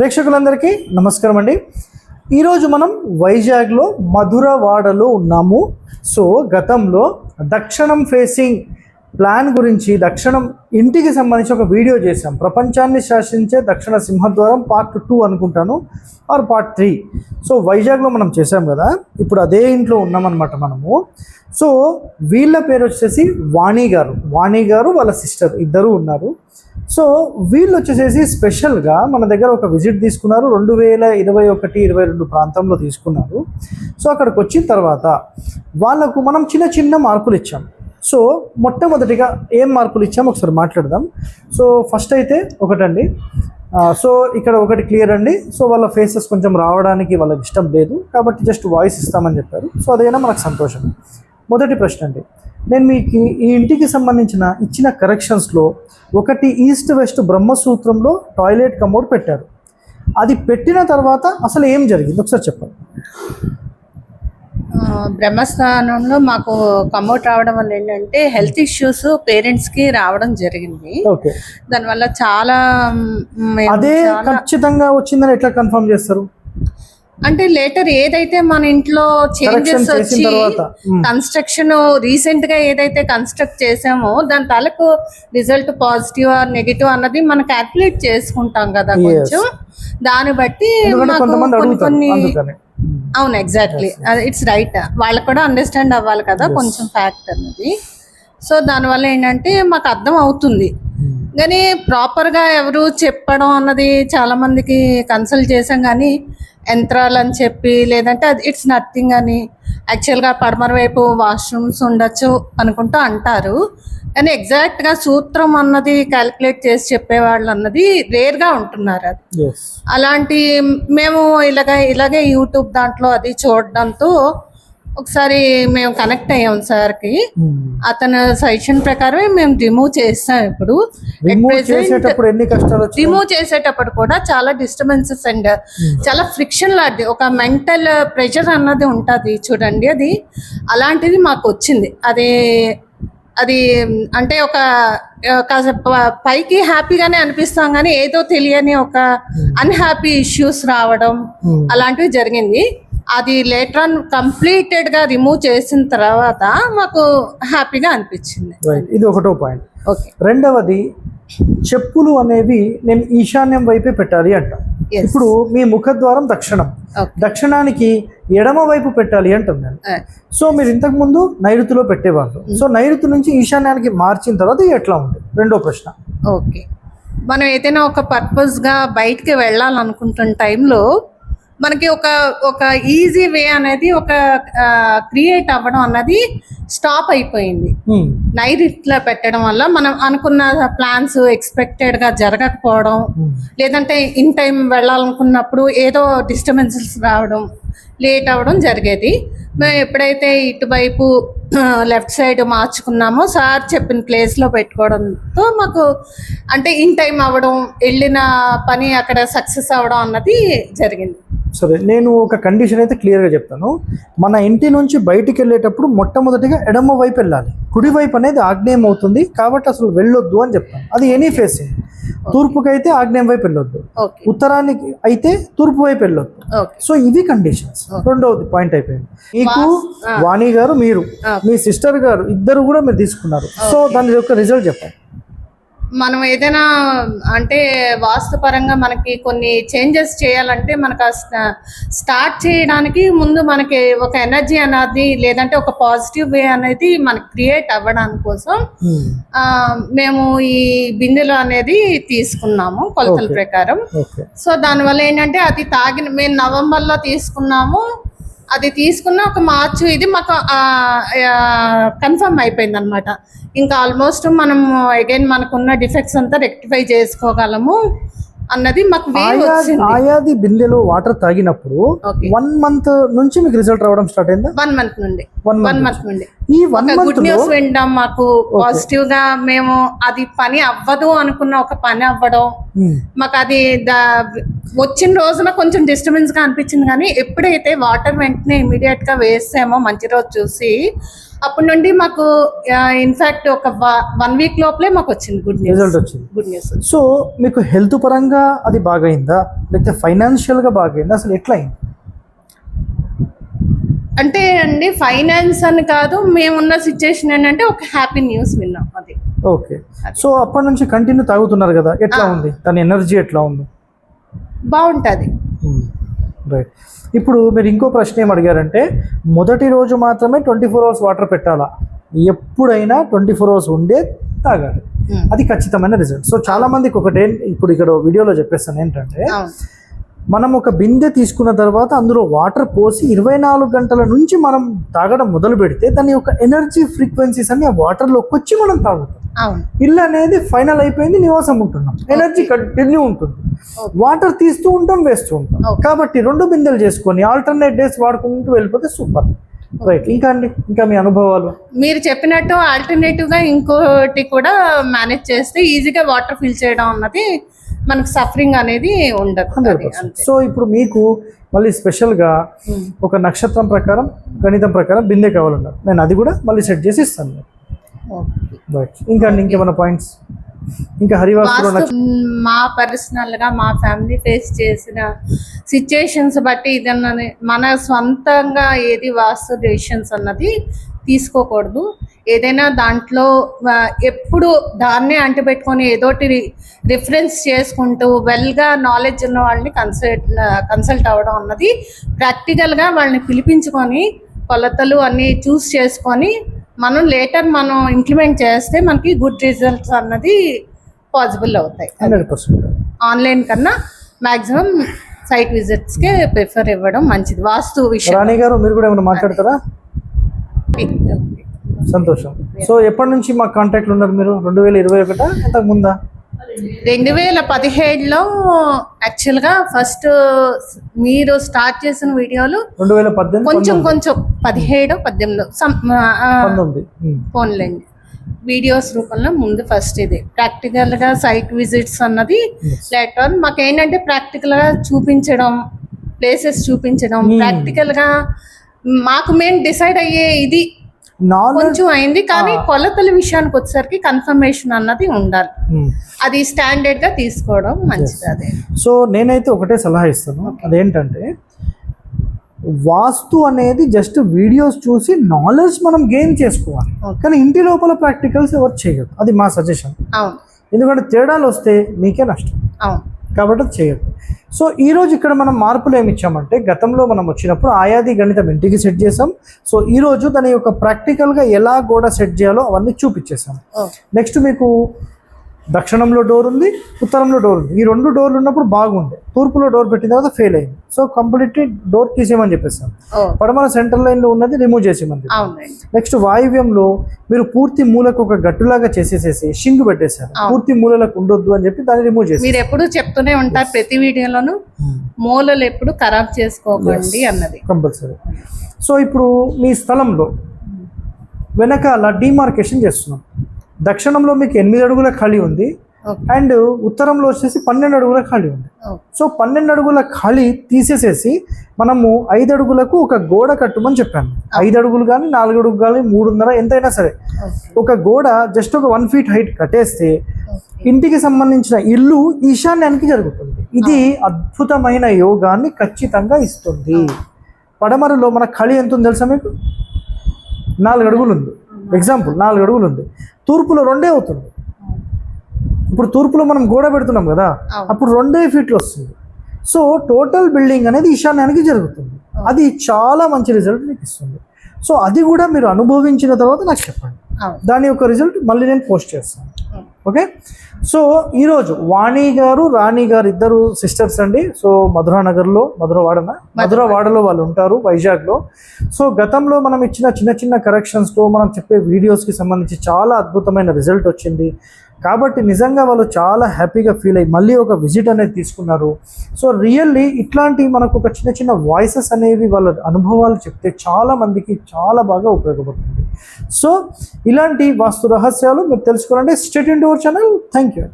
ప్రేక్షకులందరికీ నమస్కారం అండి. ఈరోజు మనం వైజాగ్లో మధురవాడలో ఉన్నాము. సో గతంలో దక్షిణం ఫేసింగ్ ప్లాన్ గురించి దక్షిణం ఇంటికి సంబంధించి ఒక వీడియో చేశాం. ప్రపంచాన్ని శాసించే దక్షిణ సింహద్వారం పార్ట్ టూ అనుకుంటాను ఆర్ పార్ట్ త్రీ. సో వైజాగ్లో మనం చేసాం కదా ఇప్పుడు అదే ఇంట్లో ఉన్నామన్నమాట మనము. సో వీళ్ళ పేరు వచ్చేసి వాణి గారు. వాణి గారు వాళ్ళ సిస్టర్ ఇద్దరు ఉన్నారు. సో వీళ్ళు వచ్చేసేసి స్పెషల్గా మన దగ్గర ఒక విజిట్ తీసుకున్నారు. రెండు వేల ఇరవై ఒకటి ఇరవై రెండు ప్రాంతంలో తీసుకున్నారు. సో అక్కడికి వచ్చిన తర్వాత వాళ్ళకు మనం చిన్న చిన్న మార్పులు ఇచ్చాం. సో మొట్టమొదటిగా ఏం మార్పులు ఇచ్చాం ఒకసారి మాట్లాడదాం. సో ఫస్ట్ అయితే ఒకటండి. సో ఇక్కడ ఒకటి క్లియర్ అండి. సో వాళ్ళ ఫేసెస్ కొంచెం రావడానికి వాళ్ళకి ఇష్టం లేదు. కాబట్టి జస్ట్ వాయిస్ ఇస్తామని చెప్పారు. సో అదైనా మనకు సంతోషం మొదటి ప్రశ్న అండి. నేను మీకు ఈ ఇంటికి సంబంధించిన ఇచ్చిన కరెక్షన్స్లో ఒకటి ఈస్ట్ వెస్ట్ బ్రహ్మసూత్రంలో టాయిలెట్ కమోడ్ పెట్టారు. అది పెట్టిన తర్వాత అసలు ఏం జరిగింది? ఒకసారి చెప్పండి. బ్రహ్మస్థానంలో మాకు కమౌట్ రావడం వల్ల ఏంటంటే హెల్త్ ఇష్యూస్ పేరెంట్స్కి రావడం జరిగింది. ఓకే. దానివల్ల చాలా అదే ఖచ్చితంగా వచ్చిందని ఎట్లా కన్ఫర్మ్ చేస్తారు? అంటే లేటర్ ఏదైతే మన ఇంట్లో చేంజెస్ వచ్చి కన్స్ట్రక్షన్ రీసెంట్గా ఏదైతే కన్స్ట్రక్ట్ చేసామో దాని తాలూకు రిజల్ట్ పాజిటివ్ ఆర్ నెగిటివ్ అన్నది మనం క్యాల్కులేట్ చేసుకుంటాం కదా. కొంచెం. దాన్ని బట్టి కొన్ని కొన్ని అవును ఎగ్జాక్ట్లీ ఇట్స్ రైట్ వాళ్ళకి కూడా అండర్స్టాండ్ అవ్వాలి కదా. కొంచెం ఫ్యాక్ట్ అన్నది. సో దానివల్ల ఏంటంటే మాకు అర్థం అవుతుంది. మ్, కానీ ప్రాపర్గా ఎవరు చెప్పడం అన్నది చాలా మందికి కన్సల్ట్ చేసాం కానీ యంత్రాలు అని చెప్పి లేదంటే అది ఇట్స్ నథింగ్ అని యాక్చువల్గా పడమర వైపు వాష్రూమ్స్ ఉండొచ్చు అనుకుంటూ అంటారు కానీ ఎగ్జాక్ట్గా సూత్రం అన్నది క్యాలిక్యులేట్ చేసి చెప్పేవాళ్ళు అన్నది రేర్గా ఉంటున్నారు అది. అలాంటి మేము ఇలాగ ఇలాగే యూట్యూబ్ దాంట్లో అది చూడడంతో ఒకసారి మేము కనెక్ట్ అయ్యాం సార్కి. అతను సజెషన్ ప్రకారమే మేము రిమూవ్ చేస్తాం ఇప్పుడు. రిమూవ్ చేసేటప్పుడు ఎన్ని కష్టాలు వచ్చాయి రిమూవ్ చేసేటప్పుడు కూడా చాలా డిస్టర్బెన్సెస్ అండ్ చాలా ఫ్రిక్షన్ లాంటిది. ఒక మెంటల్ ప్రెషర్ అన్నది ఉంటుంది చూడండి అది. అలాంటిది మాకు వచ్చింది. అది అది అంటే ఒక పైకి హ్యాపీగానే అనిపిస్తాం కానీ ఏదో తెలియని ఒక అన్హ్యాపీ ఇష్యూస్ రావడం మ్, అలాంటివి జరిగింది. అది లేటర్ ఆన్ కంప్లీటెడ్గా రిమూవ్ చేసిన తర్వాత మాకు హ్యాపీగా అనిపించింది. ఇది ఒకటో పాయింట్ ఓకే రెండవది చెప్పులు అనేవి నేను ఈశాన్యం వైపే పెట్టాలి అంట. ఇప్పుడు మీ ముఖద్వారం దక్షిణం. దక్షిణానికి ఎడమ వైపు పెట్టాలి అంటున్నాను సో మీరు ఇంతకు ముందు నైరుతిలో పెట్టేవాళ్ళు. సో నైరుతి నుంచి ఈశాన్యానికి మార్చిన తర్వాత ఎట్లా ఉంది? రెండో ప్రశ్న. ఓకే మనం ఏదైనా ఒక పర్పస్గా బయటికి వెళ్ళాలనుకుంటున్న టైంలో మనకి ఒక ఒక ఈజీ వే అనేది ఒక క్రియేట్ అవ్వడం అన్నది స్టాప్ అయిపోయింది. నైరుతిలో పెట్టడం వల్ల మనం అనుకున్న ప్లాన్స్ ఎక్స్పెక్టెడ్గా జరగకపోవడం Hmm. లేదంటే ఇన్ టైం వెళ్ళాలనుకున్నప్పుడు ఏదో డిస్టర్బెన్సెస్ రావడం లేట్ అవ్వడం జరిగేది మేము ఎప్పుడైతే ఇటువైపు లెఫ్ట్ సైడ్ మార్చుకున్నామో సార్ చెప్పిన ప్లేస్లో పెట్టుకోవడంతో మాకు అంటే ఇన్ టైం అవ్వడం వెళ్ళిన పని అక్కడ సక్సెస్ అవ్వడం అన్నది జరిగింది సరే నేను ఒక కండిషన్ అయితే క్లియర్గా చెప్తాను. మన ఇంటి నుంచి బయటికి వెళ్ళేటప్పుడు మొట్టమొదటిగా ఎడమ వైపు వెళ్ళాలి. కుడి వైపు అనేది ఆగ్నేయం అవుతుంది. కాబట్టి అసలు వెళ్ళొద్దు అని చెప్తాను. అది ఎనీ ఫేసింగ్ తూర్పుకైతే ఆగ్నేయం వైపు వెళ్ళొద్దు. ఉత్తరానికి అయితే తూర్పు వైపు వెళ్ళొద్దు. సో ఇవి కండిషన్స్ రెండవది పాయింట్ అయిపోయింది. మీకు. వాణి గారు మీరు. మీ సిస్టర్ గారు ఇద్దరు కూడా మీరు తీసుకున్నారు. సో దాని యొక్క రిజల్ట్ చెప్పండి. మనం ఏదైనా అంటే వాస్తుపరంగా మనకి కొన్ని చేంజెస్ చేయాలంటే మనకు స్టార్ట్ చేయడానికి ముందు మనకి ఒక ఎనర్జీ అనేది లేదంటే ఒక పాజిటివ్ వే అనేది మనకి క్రియేట్ అవ్వడానికి కోసం మేము ఈ బిందెలు అనేది తీసుకున్నాము కొలతల. ప్రకారం. సో దానివల్ల ఏంటంటే అది తాగిన మేము నవంబర్లో తీసుకున్నాము అది తీసుకున్న ఒక మార్చు ఇది మాకు కన్ఫర్మ్ అయిపోయింది అనమాట ఇంకా ఆల్మోస్ట్ మనం అగైన్ మనకున్న డిఫెక్ట్స్ అంతా రెక్టిఫై చేసుకోగలము అన్నది మాకు ఆయాది బిందెలో వాటర్ తాగినప్పుడు. వన్ మంత్ నుంచి మీకు రిజల్ట్ రావడం స్టార్ట్ అయిందా? వన్ మంత్ నుండి. వన్ మంత్ నుండి. ఈ వన్ గుడ్ న్యూస్ వినడం మాకు. పాజిటివ్గా మేము అది పని అవ్వదు అనుకున్న ఒక పని అవ్వడం. మాకు అది వచ్చిన రోజున కొంచెం డిస్టర్బెన్స్గా అనిపించింది కానీ ఎప్పుడైతే వాటర్ వెంటనే ఇమీడియట్గా వేసామో మంచి రోజు చూసి అప్పటి నుండి మాకు ఇన్ఫాక్ట్ ఒక వన్ వీక్ లోపలే మాకు వచ్చింది గుడ్ న్యూస్ రిజల్ట్ వచ్చింది. గుడ్ న్యూస్ సో మీకు హెల్త్ పరంగా అది బాగైందా? లేకపోతే ఫైనాన్షియల్గా బాగైందా? అసలు ఎట్లా అయింది? అంటే అండి ఫైనాన్స్ అని కాదు మేమున్న సిచ్యుయేషన్ ఏంటంటే ఒక హ్యాపీ న్యూస్ విన్నాం అది. ఓకే. సో అప్పటి నుంచి కంటిన్యూ తాగుతున్నారు కదా ఎట్లా. ఉంది? దాని ఎనర్జీ ఎట్లా ఉంది? బాగుంటుంది. రైట్ ఇప్పుడు మీరు ఇంకో ప్రశ్న ఏం అడిగారంటే మొదటి రోజు మాత్రమే ట్వంటీ ఫోర్ అవర్స్ వాటర్ పెట్టాలా? ఎప్పుడైనా ట్వంటీ ఫోర్ అవర్స్ ఉండే తాగాలి. Hmm. అది ఖచ్చితమైన రిజల్ట్ సో చాలా మందికి ఒకటే ఇప్పుడు ఇక్కడ వీడియోలో చెప్పేస్తాను ఏంటంటే మనం ఒక బిందె తీసుకున్న తర్వాత అందులో వాటర్ పోసి ఇరవై నాలుగు గంటల నుంచి మనం తాగడం మొదలు పెడితే దాని యొక్క ఎనర్జీ ఫ్రీక్వెన్సీస్ అన్ని ఆ వాటర్లోకి వచ్చి మనం తాగుతాం. ఇల్లు అనేది ఫైనల్ అయిపోయింది నివాసం ఉంటున్నాం. ఎనర్జీ కంటిన్యూ ఉంటుంది. వాటర్ తీస్తూ ఉంటాం వేస్తూ ఉంటాం. కాబట్టి రెండు బిందెలు చేసుకొని ఆల్టర్నేట్ డేస్ వాడుకుంటూ వెళ్ళిపోతే సూపర్ రైట్ ఇంకా అండి? ఇంకా మీ అనుభవాలు? మీరు చెప్పినట్టు ఆల్టర్నేటివ్గా ఇంకోటి కూడా మేనేజ్ చేస్తే ఈజీగా వాటర్ ఫిల్ చేయడం అన్నది మనకు సఫరింగ్ అనేది ఉండదు. సో ఇప్పుడు మీకు మళ్ళీ స్పెషల్గా. ఒక నక్షత్రం ప్రకారం గణితం ప్రకారం బిందె కావాలన్నారు. నేను అది కూడా మళ్ళీ సెట్ చేసి ఇస్తాను. ఇంకా ఇంకేమైనా పాయింట్స్ ఇంకా మా పర్సనల్గా మా ఫ్యామిలీ ఫేస్ చేసిన సిచ్యుయేషన్స్ బట్టి ఇదన్నది మన స్వంతంగా ఏది వాస్తు డెసిషన్స్ అన్నది తీసుకోకూడదు. ఏదైనా దాంట్లో ఎప్పుడు దాన్నే అంటిపెట్టుకొని ఏదోటి రిఫరెన్స్ చేసుకుంటూ వెల్గా నాలెడ్జ్ ఉన్న వాళ్ళని కన్సల్ట్ కన్సల్ట్ అవ్వడం అన్నది ప్రాక్టికల్గా వాళ్ళని పిలిపించుకొని కొలతలు అన్నీ చూస్ చేసుకొని మనం లేటర్ మనం ఇంప్లిమెంట్ చేస్తే మనకి గుడ్ రిజల్ట్స్ అన్నది పాసిబుల్ అవుతాయి. ఆన్లైన్ కన్నా మాక్సిమం సైట్ విజిట్స్కే ప్రిఫర్ ఇవ్వడం మంచిది. వాస్తు విషయం. రాణి గారు మీరు కూడా ఏమైనా మాట్లాడతారా? సంతోషం. సో ఎప్పటి నుంచి మా కాంటాక్ట్లు ఉన్నారు మీరు? రెండు వేల ఇరవై ఒకటా? ఇంతకు ముందా రెండు వేల పదిహేడులో యాక్చువల్గా ఫస్ట్ మీరు స్టార్ట్ చేసిన వీడియోలు రెండు వేల పద్దెనిమిది కొంచెం కొంచెం పదిహేడు పద్దెనిమిది పంతొమ్మిది. ఫోన్లేండి వీడియోస్ రూపంలో ముందు ఫస్ట్ ఇది. ప్రాక్టికల్గా సైట్ విజిట్స్ అన్నది. లేటర్ మాకు ఏంటంటే ప్రాక్టికల్గా చూపించడం ప్లేసెస్ చూపించడం. ప్రాక్టికల్గా మాకు మేము డిసైడ్ అయ్యే ఇది కొంచెం అయింది కానీ కొలతల విషయానికి వచ్చేసరికి కన్ఫర్మేషన్ అన్నది ఉండాలి. అది స్టాండర్డ్గా తీసుకోవడం మంచిది అదే. సో నేనైతే ఒకటే సలహా ఇస్తాను. అదేంటంటే వాస్తు అనేది జస్ట్ వీడియోస్ చూసి నాలెడ్జ్ మనం గెయిన్ చేసుకోవాలి. కానీ ఇంటి లోపల ప్రాక్టికల్స్ ఎవరు చేయదు అది మా సజెషన్ ఎందుకంటే తేడాలు వస్తే మీకే నష్టం. అవును. కాబట్టి అది చేయొద్దు. సో ఈరోజు ఇక్కడ మనం మార్పులు ఏమి ఇచ్చామంటే గతంలో మనం వచ్చినప్పుడు ఆయాది గణితం ఇంటికి సెట్ చేసాం సో ఈరోజు దాని యొక్క ప్రాక్టికల్గా ఎలా గోడ సెట్ చేయాలో అవన్నీ చూపించేసాం నెక్స్ట్ మీకు దక్షిణంలో డోర్ ఉంది ఉత్తరంలో డోర్ ఉంది. ఈ రెండు డోర్లు ఉన్నప్పుడు బాగుండే. తూర్పులో డోర్ పెట్టిన తర్వాత ఫెయిల్ అయింది. సో కంప్లీట్లీ డోర్ తీసేయమని చెప్పేసాం ఓ. పడమర సెంటర్ లైన్లో ఉన్నది రిమూవ్ చేసేయమని నెక్స్ట్ వాయువ్యంలో మీరు పూర్తి మూలకు ఒక గట్టులాగా చేసేసేసి షింగ్ పెట్టేశారు. పూర్తి మూలలకు ఉండొద్దు అని చెప్పి దాన్ని రిమూవ్ చేసి మీరు ఎప్పుడు చెప్తూనే ఉంటారు ప్రతి వీడియోలోను మూలలు ఎప్పుడు ఖరాబ్ చేసుకోకండి అన్నది. కంపల్సరీ సో ఇప్పుడు మీ స్థలంలో వెనకాల డిమార్కేషన్ చేస్తున్నాం. దక్షిణంలో మీకు ఎనిమిది అడుగుల ఖాళీ ఉంది. అండ్ ఉత్తరంలో వచ్చేసి పన్నెండు అడుగుల ఖాళీ ఉంది. సో పన్నెండు అడుగుల ఖాళీ తీసేసేసి మనము ఐదు అడుగులకు ఒక గోడ కట్టమని చెప్పాను. ఐదు అడుగులు కానీ నాలుగు అడుగులు కానీ మూడున్నర ఎంతైనా సరే. ఒక గోడ జస్ట్ ఒక వన్ ఫీట్ హైట్ కట్టేస్తే ఇంటికి సంబంధించిన ఇల్లు ఈశాన్యానికి జరుగుతుంది. ఇది అద్భుతమైన యోగాన్ని ఖచ్చితంగా ఇస్తుంది. పడమరలో మన ఖళి ఎంత ఉంది తెలుసా మీకు? నాలుగు అడుగులు ఉంది. ఎగ్జాంపుల్ నాలుగు అడుగులు ఉంది. తూర్పులో రెండే అవుతుంది. ఇప్పుడు తూర్పులో మనం గోడ పెడుతున్నాం కదా. అప్పుడు రెండే ఫీట్లు వస్తుంది. సో టోటల్ బిల్డింగ్ అనేది ఈశాన్యానికి జరుగుతుంది. అది చాలా మంచి రిజల్ట్ మీకు ఇస్తుంది. సో అది కూడా మీరు అనుభవించిన తర్వాత నాకు చెప్పండి. దాని యొక్క రిజల్ట్ మళ్ళీ నేను పోస్ట్ చేస్తాను. ఓకే? సో ఈరోజు వాణి గారు రాణి గారు ఇద్దరు సిస్టర్స్ అండి. సో మధురానగర్లో మధురవాడన? మధురవాడలో వాళ్ళు ఉంటారు వైజాగ్లో. సో గతంలో మనం ఇచ్చిన చిన్న చిన్న కరెక్షన్స్తో మనం చెప్పే వీడియోస్కి సంబంధించి చాలా అద్భుతమైన రిజల్ట్ వచ్చింది. కాబట్టి నిజంగా వాళ్ళు చాలా హ్యాపీగా ఫీల్ అయ్యి మళ్ళీ ఒక విజిట్ అనేది తీసుకున్నారు. సో రియల్లీ ఇట్లాంటి మనకు ఒక చిన్న చిన్న వాయిసెస్ అనేవి వాళ్ళ అనుభవాలు చెప్తే చాలా మందికి చాలా బాగా ఉపయోగపడుతుంది. సో ఇలాంటి వాస్తు రహస్యాలు మీరు తెలుసుకోవాలంటే state in channel. Thank you.